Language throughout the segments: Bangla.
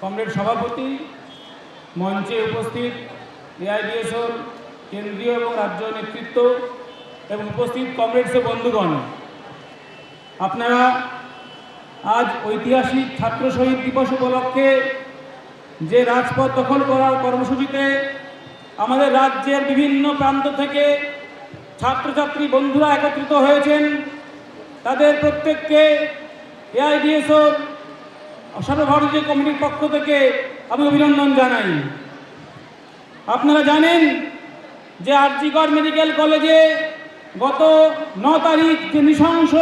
কমরেড সভাপতি মঞ্চে উপস্থিত এআইডিএসওর কেন্দ্রীয় এবং রাজ্য নেতৃত্ব এবং উপস্থিত কমরেডস ও বন্ধুগণ। আপনারা আজ ঐতিহাসিক ছাত্র শহীদ দিবস উপলক্ষে যে রাজপথ দখল করার কর্মসূচিতে আমাদের রাজ্যের বিভিন্ন প্রান্ত থেকে ছাত্রছাত্রী বন্ধুরা একত্রিত হয়েছেন। তাদের প্রত্যেককে এআইডিএসওর সর্বভারতীয় কমিটির পক্ষ থেকে আমি অভিনন্দন জানাই। আপনারা জানেন যে আরজিগড় মেডিকেল কলেজে গত ন তারিখ যে নৃশংস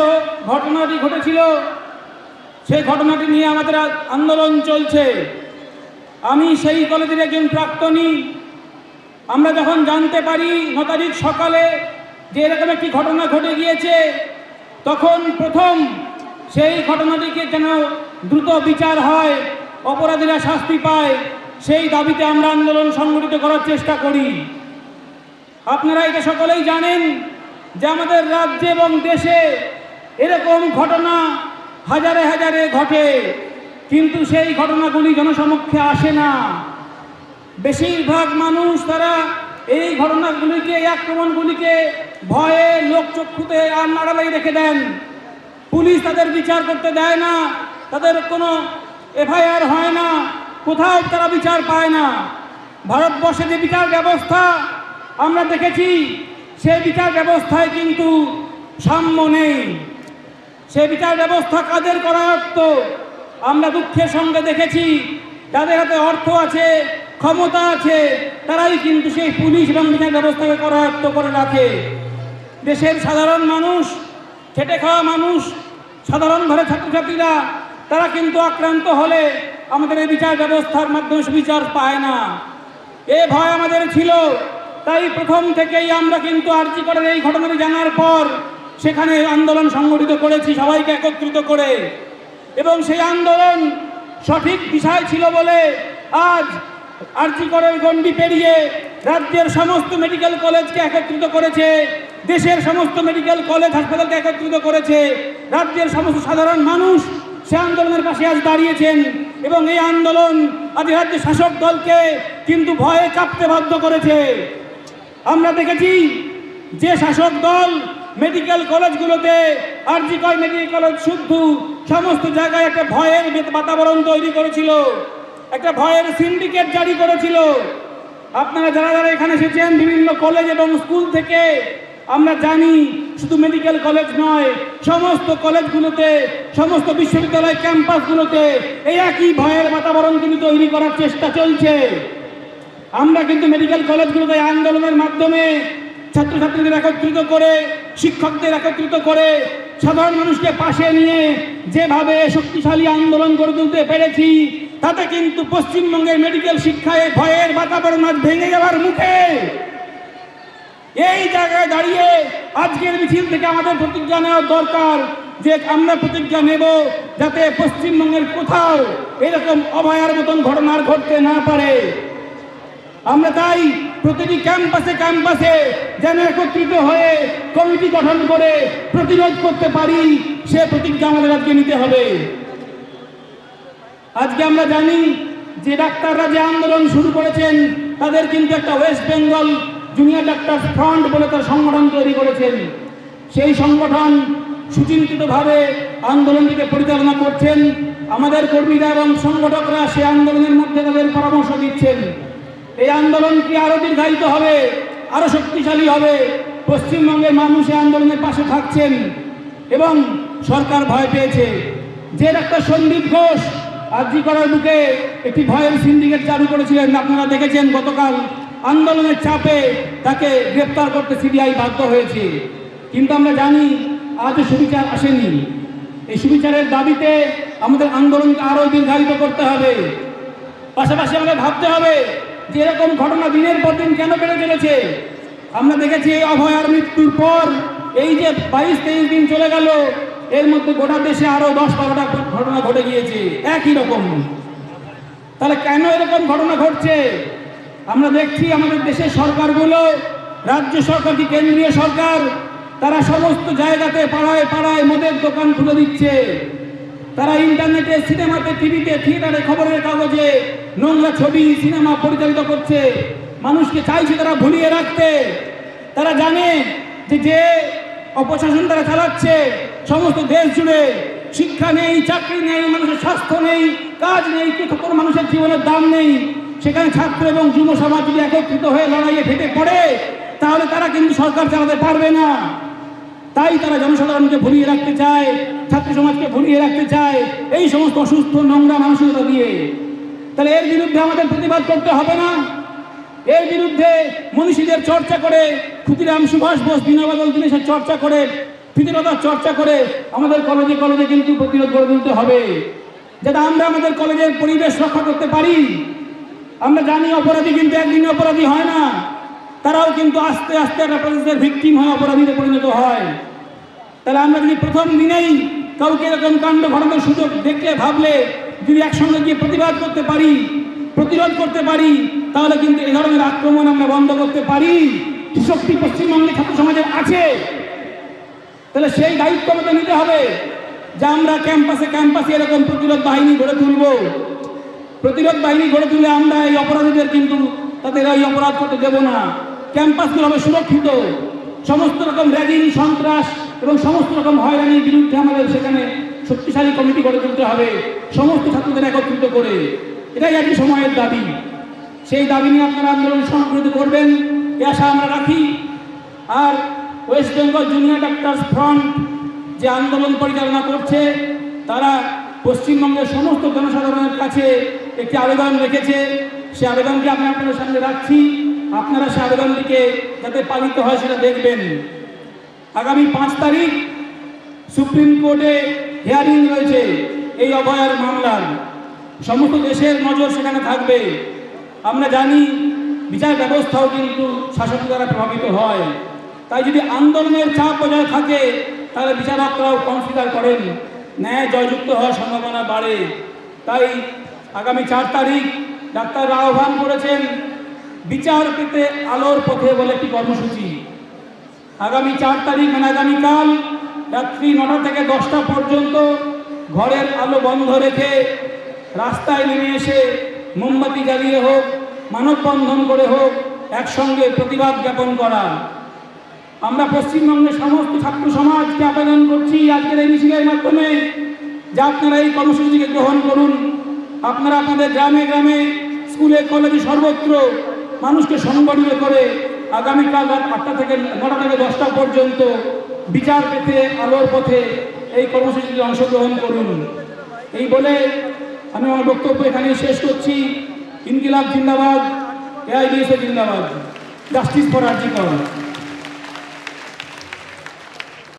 ঘটনাটি ঘটেছিল, সেই ঘটনাটি নিয়ে আমাদের আন্দোলন চলছে। আমি সেই কলেজের একজন প্রাক্তনী। আমরা যখন জানতে পারি ন তারিখ সকালে যে এরকম একটি ঘটনা ঘটে গিয়েছে, তখন প্রথম সেই ঘটনাটিকে যেন দ্রুত বিচার হয়, অপরাধীরা শাস্তি পায়, সেই দাবিতে আমরা আন্দোলন সংগঠিত করার চেষ্টা করি। আপনারা এটা সকলেই জানেন যে আমাদের রাজ্যে এবং দেশে এরকম ঘটনা হাজারে হাজারে ঘটে, কিন্তু সেই ঘটনাগুলি জনসমক্ষে আসে না। বেশিরভাগ মানুষ তারা এই ঘটনাগুলিকে আক্রমণগুলিকে ভয়ে লোকচক্ষুতে আর নাড়ালাই রেখে দেন। পুলিশ তাদের বিচার করতে দেয় না তাদের কোনো এফআইআর হয় না, কোথাও তারা বিচার পায় না। ভারতবর্ষে যে বিচার ব্যবস্থা আমরা দেখেছি, সেই বিচার ব্যবস্থায় কিন্তু সাম্য নেই। সে বিচার ব্যবস্থা কাদের করা করায়ত্ত আমরা দুঃখের সঙ্গে দেখেছি, যাদের হাতে অর্থ আছে, ক্ষমতা আছে, তারাই কিন্তু সেই পুলিশ এবং বিচার ব্যবস্থাকে করায়ত্ত করে রাখে। দেশের সাধারণ মানুষ, খেটে খাওয়া মানুষ, সাধারণ ঘরে ছাত্রছাত্রীরা তারা কিন্তু আক্রান্ত হলে আমাদের এই বিচার ব্যবস্থার মাধ্যমে সুবিচার পায় না। এ ভয় আমাদের ছিল। তাই প্রথম থেকেই আমরা কিন্তু আর্জি করার এই ঘটনাটি জানার পর সেখানে আন্দোলন সংগঠিত করেছি, সবাইকে একত্রিত করে। এবং সেই আন্দোলন সঠিক বিষয় ছিল বলে আজ আর্জি করের গণ্ডি পেরিয়ে রাজ্যের সমস্ত মেডিকেল কলেজকে একত্রিত করেছে, দেশের সমস্ত মেডিকেল কলেজ হাসপাতালকে একত্রিত করেছে, রাজ্যের সমস্ত সাধারণ মানুষ সে আন্দোলনের পাশে আজ দাঁড়িয়েছেন এবং এই আন্দোলন আজ রাজ্যের শাসক দলকে কিন্তু ভয়ে কাঁপতে বাধ্য করেছে। আমরা দেখেছি যে শাসক দল মেডিকেল কলেজগুলোতে আরজিকর মেডিকেল কলেজ শুদ্ধ সমস্ত জায়গায় একটা ভয়ের বাতাবরণ তৈরি করেছিল। একটা ভয়ের সিন্ডিকেট জারি করেছিল। আপনারা যারা যারা এখানে এসেছেন বিভিন্ন কলেজ এবং স্কুল থেকে, আমরা জানি শুধু মেডিকেল কলেজ নয়, সমস্ত কলেজগুলোতে সমস্ত বিশ্ববিদ্যালয় ক্যাম্পাসগুলোতে এই একই ভয়ের বাতাবরণ কিন্তু তৈরি করার চেষ্টা চলছে। আমরা কিন্তু মেডিকেল কলেজগুলোতে আন্দোলনের মাধ্যমে ছাত্রছাত্রীদের একত্রিত করে, শিক্ষকদের একত্রিত করে, সাধারণ মানুষকে পাশে নিয়ে যেভাবে শক্তিশালী আন্দোলন গড়ে তুলতে পেরেছি, তাতে কিন্তু পশ্চিমবঙ্গের মেডিকেল শিক্ষায় ভয়ের বাতাবরণ আজ ভেঙে যাওয়ার মুখে। এই জায়গায় দাঁড়িয়ে আজকের মিছিল থেকে আমাদের প্রতিজ্ঞা নেওয়া দরকার যে আমরা প্রতিজ্ঞা নেব যাতে পশ্চিমবঙ্গের কোথাও এরকম অভয়ার মতন ঘটনা আর ঘটতে না পারে। আমরা তাই প্রতিটি ক্যাম্পাসে ক্যাম্পাসে যেন একত্রিত হয়ে কমিটি গঠন করে প্রতিরোধ করতে পারি, সে প্রতিজ্ঞা আমাদের আজকে নিতে হবে। আজকে আমরা জানি যে ডাক্তাররা যে আন্দোলন শুরু করেছেন, তাদের কিন্তু একটা West Bengal junior doctor front বলে তার সংগঠন তৈরি করেছেন। সেই সংগঠন সুচিন্তিতভাবে আন্দোলনটিকে পরিচালনা করছেন। আমাদের কর্মীরা এবং সংগঠকরা সে আন্দোলনের মধ্যে তাদের পরামর্শ দিচ্ছেন। এই আন্দোলন কি আরও দীর্ঘায়িত হবে, আরও শক্তিশালী হবে? পশ্চিমবঙ্গের মানুষ এই আন্দোলনের পাশে থাকছেন এবং সরকার ভয় পেয়েছে। যে ডাক্তার সন্দীপ ঘোষ আর্জি করার বুকে একটি ভয়ের সিন্ডিকেট চালু করেছিলেন, আপনারা দেখেছেন গতকাল। আন্দোলনের চাপে তাকে গ্রেপ্তার করতে সিবিআই বাধ্য হয়েছে। কিন্তু আমরা জানি আজও সুবিচার আসেনি। এই সুবিচারের দাবিতে আমাদের আন্দোলনকে আরও দীর্ঘায়িত করতে হবে। পাশাপাশি আমাদের ভাবতে হবে যে এরকম ঘটনা দিনের পর দিন কেন বেড়ে চলেছে? আমরা দেখেছি এই অভয়ার মৃত্যুর পর এই যে বাইশ তেইশ দিন চলে গেল, এর মধ্যে গোটা দেশে আরও দশ বারোটা ঘটনা ঘটে গিয়েছে। একই রকম। তাহলে কেন এরকম ঘটনা ঘটছে? আমরা দেখছি আমাদের দেশের সরকারগুলো, রাজ্য সরকার কি কেন্দ্রীয় সরকার? তারা সমস্ত জায়গাতে পাড়ায় পাড়ায় মদের দোকান খুলে দিচ্ছে। তারা ইন্টারনেটে, সিনেমাতে, টিভিতে, থিয়েটারে খবরের কাগজে নোংরা ছবি, সিনেমা পরিচালিত করছে। মানুষকে চাইছে তারা ভুলিয়ে রাখতে। তারা জানে যে যে অপশাসন তারা চালাচ্ছে, সমস্ত দেশ জুড়ে শিক্ষা নেই, চাকরি নেই, মানুষের স্বাস্থ্য নেই, কাজ নেই কোনো মানুষের জীবনের দাম নেই। সেখানে ছাত্র এবং যুব সমাজ যদি একত্রিত হয়ে লড়াইয়ে ফেটে পড়ে, তাহলে তারা কিন্তু সরকার চালাতে পারবে না। তাই তারা জনসাধারণকে ভুলিয়ে রাখতে চায়, ছাত্র সমাজকে ভুলিয়ে রাখতে চায়, এই সমস্ত অসুস্থ, নোংরা মানসিকতা দিয়ে। তাহলে এর বিরুদ্ধে আমাদের প্রতিবাদ করতে হবে না। এর বিরুদ্ধে মনীষীদের চর্চা করে, ক্ষুদিরাম সুভাষ বোস দীনবদল দিনেশের চর্চা করে, ফিতিরতার চর্চা করে আমাদের কলেজে কলেজে কিন্তু প্রতিরোধ করে তুলতে হবে। যাতে আমরা আমাদের কলেজের পরিবেশ রক্ষা করতে পারি। আমরা জানি অপরাধী কিন্তু একদিনে অপরাধী হয় না। তারাও কিন্তু আস্তে আস্তে একটা প্রসেসের ভিকটিম হয়ে অপরাধীতে পরিণত হয়। তাহলে আমরা যদি প্রথম দিনেই কাউকে এরকম কাণ্ড ঘটানোর সুযোগ দেখলে, ভাবলে, যদি একসঙ্গে গিয়ে প্রতিবাদ করতে পারি, প্রতিরোধ করতে পারি, তাহলে কিন্তু এ ধরনের আক্রমণ আমরা বন্ধ করতে পারি। শক্তি পশ্চিমবঙ্গে ছাত্র সমাজের আছে। তাহলে সেই দায়িত্ব আমাদের নিতে হবে যে আমরা ক্যাম্পাসে ক্যাম্পাসে এরকম প্রতিরোধ বাহিনী গড়ে তুলব। প্রতিরোধ বাহিনী গড়ে তুলে আমরা এই অপরাধীদের কিন্তু তাদের এই অপরাধ করতে দেব না। ক্যাম্পাসগুলো হবে সুরক্ষিত? সমস্ত রকম র্যাগিং, সন্ত্রাস এবং সমস্ত রকম হয়রানির বিরুদ্ধে আমাদের সেখানে শক্তিশালী কমিটি গড়ে তুলতে হবে, সমস্ত ছাত্রদের একত্রিত করে। এটাই আজকে সময়ের দাবি। সেই দাবি নিয়ে আপনারা আন্দোলন সংগঠিত করবেন, এ আশা আমরা রাখি। আর West Bengal junior doctors front যে আন্দোলন পরিচালনা করছে, তারা পশ্চিমবঙ্গের সমস্ত জনসাধারণের কাছে একটি আবেদন রেখেছে সে আবেদনটি আমি আপনাদের সামনে রাখছি। আপনারা সে আবেদনটিকে যাতে পালিত হয় সেটা দেখবেন। আগামী পাঁচ তারিখ সুপ্রিম কোর্টে হিয়ারিং রয়েছে এই অভয়ার মামলার। সমস্ত দেশের নজর সেখানে থাকবে। আমরা জানি বিচার ব্যবস্থাও কিন্তু শাসক দ্বারা প্রভাবিত হয়। তাই যদি আন্দোলনের চাপ বজায় থাকে, তাহলে বিচারকরাও কনসিডার করেন। ন্যায় জয়যুক্ত হওয়ার সম্ভাবনা বাড়ে। তাই আগামী চার তারিখ ডাক্তার আহ্বান করেছেন বিচার পেতে আলোর পথে বলে একটি কর্মসূচি। আগামী চার তারিখ মানে আগামীকাল রাত্রি নটা থেকে দশটা পর্যন্ত ঘরের আলো বন্ধ রেখে রাস্তায় নেমে এসে মোমবাতি জ্বালিয়ে হোক, মানববন্ধন করে হোক, একসঙ্গে প্রতিবাদ জ্ঞাপন করা। আমরা পশ্চিমবঙ্গের সমস্ত ছাত্র সমাজকে আবেদন করছি আজকের এই মিছিলের মাধ্যমে যে আপনারা এই কর্মসূচিকে গ্রহণ করুন। আপনারা আপনাদের গ্রামে গ্রামে, স্কুলে, কলেজে সর্বত্র মানুষকে সংগঠিত করে আগামীকাল রাত আটটা থেকে নটা থেকে দশটা পর্যন্ত বিচার পেতে, আলোর পথে এই কর্মসূচিতে অংশগ্রহণ করুন। এই বলে আমি আমার বক্তব্য এখানেই শেষ করছি। ইনকিলাব জিন্দাবাদ এআইডিএসএ জিন্দাবাদ। Justice for RG Kar